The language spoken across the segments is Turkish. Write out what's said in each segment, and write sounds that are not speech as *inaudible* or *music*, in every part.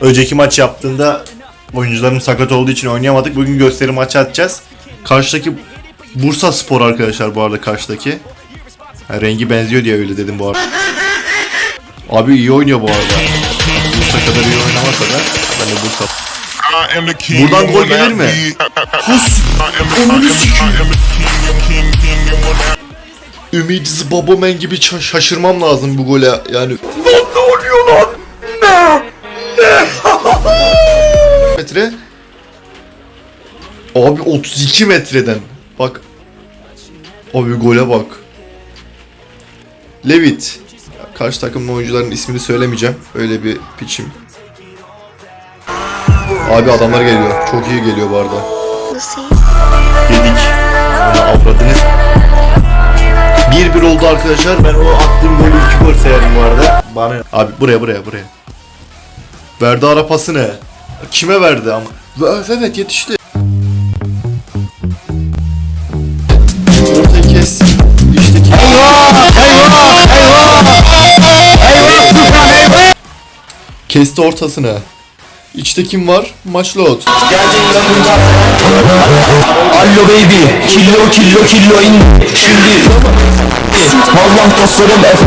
Önceki maç yaptığında oyuncuların sakat olduğu için oynayamadık. Bugün gösteri maçı atacağız. Karşıdaki Bursa Spor arkadaşlar bu arada karşıdaki. Ha, rengi benziyor diye öyle dedim bu arada. Abi iyi oynuyor bu arada. Bursa kadar iyi oynamasa da de Bursa. Buradan gol gelir mi? Hus! Not Ümidiz gibi şaşırmam lazım bu gole yani. *laughs* metre. Abi 32 metreden. Bak. Abi gole bak. Levit. Karşı takımın oyuncuların ismini söylemeyeceğim. Öyle bir piçim. Abi adamlar geliyor. Çok iyi geliyor bu arada. Yedik. Onu avradını. 1-1 oldu arkadaşlar. Ben o attığım golü 2 gol sayarım bu arada. Bana... Abi buraya buraya buraya. Verdi ara pasını. Kime verdi ama? Ve- Evet yetişti. Ortayı kes. İşte kim? Kesti ortasını. İçte kim var? Maçlot. Allo baby, killo killo killo in Şimdi Vallahi dostlarım F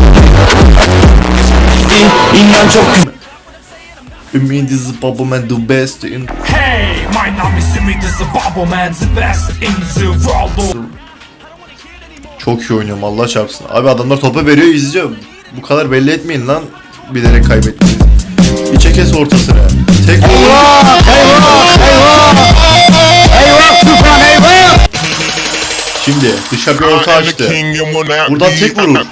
İnan çok güzel Ümit is Baba Man the best in Hey, my name is Ümit is the Bubble Man, the best in the world. Çok iyi oynuyorum Allah çarpsın. Abi adamlar topu veriyor izliyor. Bu kadar belli etmeyin lan. Bilerek kaybettiniz. İçe kes ortasını. Tek Şimdi dışa bir orta I am the açtı. king and will not Buradan tek vurur. The-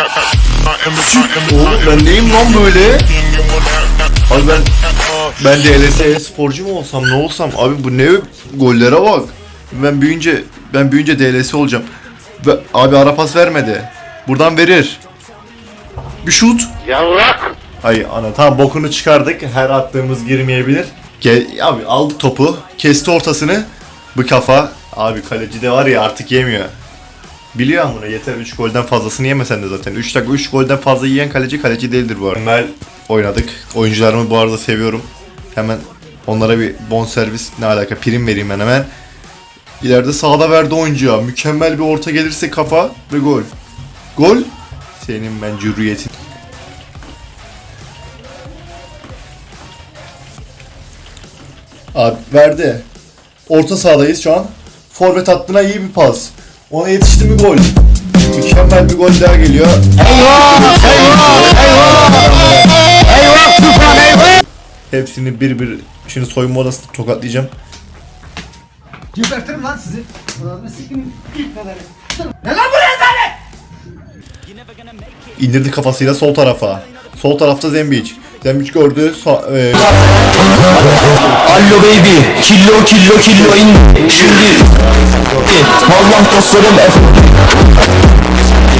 the- Oğlum ben neyim lan böyle? Abi ben ben de LSE sporcu mu olsam ne olsam abi bu ne gollere bak. Ben büyüyünce ben büyüyünce DLS olacağım. Ve, abi ara pas vermedi. Buradan verir. Bir şut. Yavrak. Ay ana tamam bokunu çıkardık. Her attığımız girmeyebilir. Ge abi aldı topu. Kesti ortasını. Bu kafa. Abi kaleci de var ya artık yemiyor. Biliyor bunu yeter 3 golden fazlasını yemesen de zaten. 3 dakika 3 golden fazla yiyen kaleci kaleci değildir bu arada. Mükemmel oynadık. Oyuncularımı bu arada seviyorum. Hemen onlara bir bon servis ne alaka prim vereyim ben hemen. İleride sağda verdi oyuncuya. Mükemmel bir orta gelirse kafa ve gol. Gol. Senin ben cürriyetin. Abi verdi. Orta sahadayız şu an. Forvet hattına iyi bir pas. Ona yetişti mi gol. Mükemmel bir gol daha geliyor. Hepsini bir bir şimdi soyunma odasında tokatlayacağım. Gebertirim lan sizi. Ulan sikimin ilk kadarı. İndirdi kafasıyla sol tarafa. Sol tarafta Zembic. Zembic gördü. Sa- e, Allo baby, killo killo killo in Şimdi Vallahi dostlarım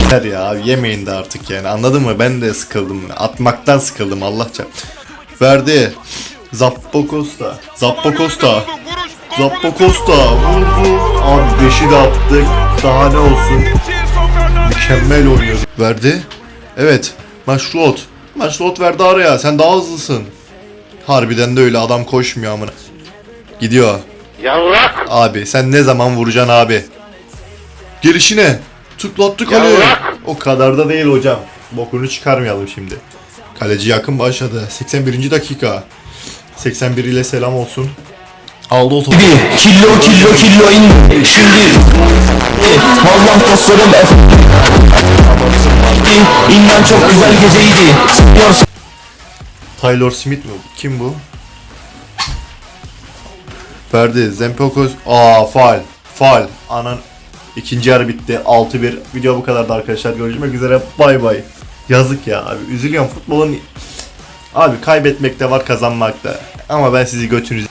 yeter ya abi yemeyin de artık yani anladın mı? Ben de sıkıldım. Atmaktan sıkıldım Allah çarp. Verdi. Zappo Costa. Zappo Costa. Zappo Costa. Vurdu. Abi 5'i de attık. Daha ne olsun. Mükemmel oynuyor. Verdi. Evet. Maşrot. Maşrot verdi araya. Sen daha hızlısın. Harbiden de öyle adam koşmuyor amına. Gidiyor. Yavrak. Abi sen ne zaman vuracaksın abi? Gelişine. Tıklattı kaleye. O kadar da değil hocam. Bokunu çıkarmayalım şimdi. Kaleci yakın başladı. 81. dakika. 81 ile selam olsun. Aldı o topu. baby, killo killo killo in Şimdi Vallahi dostlarım İnan çok güzel geceydi Taylor Smith mi? Kim bu? Verdi. Zempokos. Aa faal. Faal. Anan. İkinci yarı bitti. 6-1. Video bu kadardı arkadaşlar. Görüşmek üzere. Bay bay. Yazık ya abi. Üzülüyorum futbolun. Abi kaybetmek de var kazanmak da. Ama ben sizi götünüzü